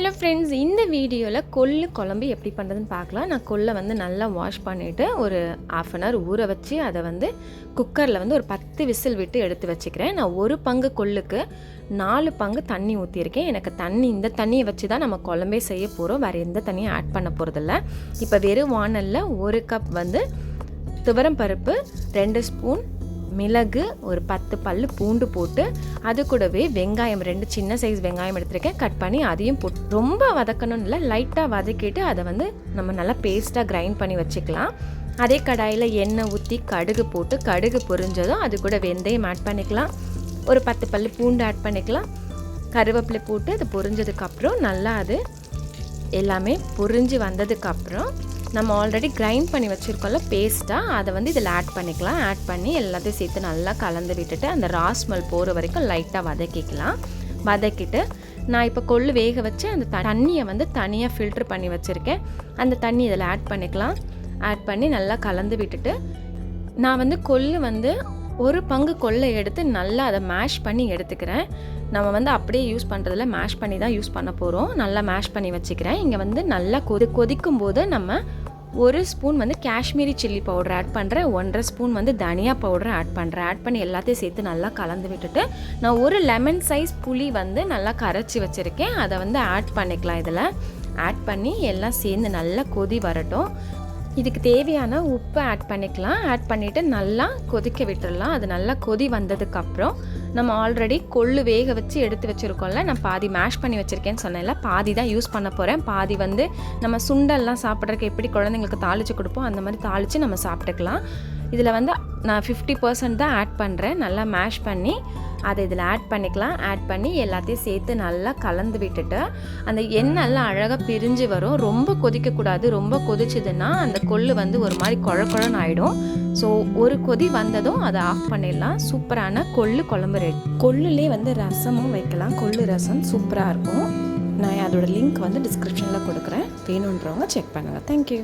Hello friends இந்த வீடியோவில் கொள்ளு குழம்பு எப்படி பண்ணுறதுன்னு பார்க்கலாம். நான் கொல்லை வந்து நல்லா வாஷ் பண்ணிவிட்டு ஒரு ஆஃப் அன் ஹவர் ஊற வச்சு அதை வந்து குக்கரில் வந்து ஒரு பத்து விசில் விட்டு எடுத்து வச்சுக்கிறேன். நான் ஒரு பங்கு கொள்ளுக்கு நாலு பங்கு தண்ணி ஊற்றியிருக்கேன் எனக்கு தண்ணி இந்த தண்ணியை வச்சு தான் நம்ம குழம்பே செய்ய போகிறோம் வேறு எந்த தண்ணியும் ஆட் பண்ண போகிறதில்ல இப்போ வெறும் வானலில் ஒரு கப் வந்து துவரம் பருப்பு ரெண்டு ஸ்பூன் மிளகு ஒரு பத்து பல் பூண்டு போட்டு அது கூடவே வெங்காயம் ரெண்டு சின்ன சைஸ் வெங்காயம் எடுத்திருக்கேன். கட் பண்ணி அதையும் போட்டு ரொம்ப வதக்கணும்னு இல்லை லைட்டாக வதக்கிட்டு அதை வந்து நம்ம நல்லா பேஸ்ட்டாக கிரைண்ட் பண்ணி வச்சுக்கலாம். அதே கடாயில் எண்ணெய் ஊற்றி கடுகு போட்டு கடுகு பொரிஞ்சதும் அது கூட வெந்தயம் ஆட் பண்ணிக்கலாம். ஒரு பத்து பல் பூண்டு ஆட் பண்ணிக்கலாம். கருவேப்பிலை போட்டு அது பொரிஞ்சதுக்கப்புறம் நல்லா அது எல்லாமே பொரிஞ்சு வந்ததுக்கப்புறம் நம்ம ஆல்ரெடி கிரைண்ட் பண்ணி வச்சுருக்கோம்ல பேஸ்ட்டாக அதை வந்து இதில் ஆட் பண்ணிக்கலாம். ஆட் பண்ணி எல்லாத்தையும் சேர்த்து நல்லா கலந்து விட்டுட்டு அந்த ராஸ்மல் போகிற வரைக்கும் லைட்டாக வதக்கிக்கலாம். வதக்கிட்டு நான் இப்போ கொள்ளு வேக வச்சு அந்த தண்ணியை வந்து தனியாக ஃபில்ட்ரு பண்ணி வச்சுருக்கேன். அந்த தண்ணி இதில் ஆட் பண்ணிக்கலாம். ஆட் பண்ணி நல்லா கலந்து விட்டுட்டு நான் வந்து கொள்ளு வந்து ஒரு பங்கு கொள்ளை எடுத்து நல்லா அதை மேஷ் பண்ணி எடுத்துக்கிறேன். நம்ம வந்து அப்படியே யூஸ் பண்ணுறதில் மேஷ் பண்ணி தான் யூஸ் பண்ண போகிறோம் நல்லா மேஷ் பண்ணி வச்சுக்கிறேன். இங்கே வந்து நல்லா கொதி கொதிக்கும் போது நம்ம ஒரு ஸ்பூன் வந்து காஷ்மீரி சில்லி பவுடர் ஆட் பண்ணுறேன் ஒன்றரை ஸ்பூன் வந்து தனியா பவுடர் ஆட் பண்ணுறேன் ஆட் பண்ணி எல்லாத்தையும் சேர்த்து நல்லா கலந்து விட்டுட்டு நான் ஒரு லெமன் சைஸ் புளி வந்து நல்லா கரைச்சி வச்சுருக்கேன். அதை வந்து ஆட் பண்ணிக்கலாம் இதில். ஆட் பண்ணி எல்லாம் சேர்ந்து நல்லா கொதி வரட்டும். இதுக்கு தேவையான உப்பை ஆட் பண்ணிக்கலாம். ஆட் பண்ணிவிட்டு நல்லா கொதிக்க விட்டுடலாம் அது நல்லா கொதி வந்ததுக்கப்புறம் நம்ம ஆல்ரெடி கொள்ளு வேக வச்சு எடுத்து வச்சுருக்கோம்ல நான் பாதி மேஷ் பண்ணி வச்சுருக்கேன்னு சொன்னேன்ல பாதி தான் யூஸ் பண்ண போகிறேன் பாதி வந்து நம்ம சுண்டல்லாம் சாப்பிட்றதுக்கு எப்படி குழந்தைங்களுக்கு தாளித்து கொடுப்போம் அந்த மாதிரி தாளித்து நம்ம சாப்பிட்டுக்கலாம். இதில் வந்து நான் ஃபிஃப்டி பர்சன்ட் தான் ஆட் பண்ணுறேன் நல்லா மேஷ் பண்ணி அதை இதில் ஆட் பண்ணிக்கலாம். ஆட் பண்ணி எல்லாத்தையும் சேர்த்து நல்லா கலந்து விட்டுட்டு அந்த எண்ணெய்லாம் அழகாக பிரிஞ்சு வரும். ரொம்ப கொதிக்கக்கூடாது. ரொம்ப கொதிச்சதுன்னா அந்த கொள்ளு வந்து ஒரு மாதிரி குழ குழன்னு ஆகிடும் ஸோ ஒரு கொதி வந்ததும் அதை ஆஃப் பண்ணிடலாம். சூப்பரான கொள்ளு குழம்பு ரெடி. கொள்ளுலே வந்து ரசமும் வைக்கலாம். கொள்ளு ரசம் சூப்பராக இருக்கும். நான் அதோட லிங்க் வந்து டிஸ்கிரிப்ஷனில் கொடுக்குறேன். வேணுன்றவங்க செக் பண்ணுங்கள் தேங்க்யூ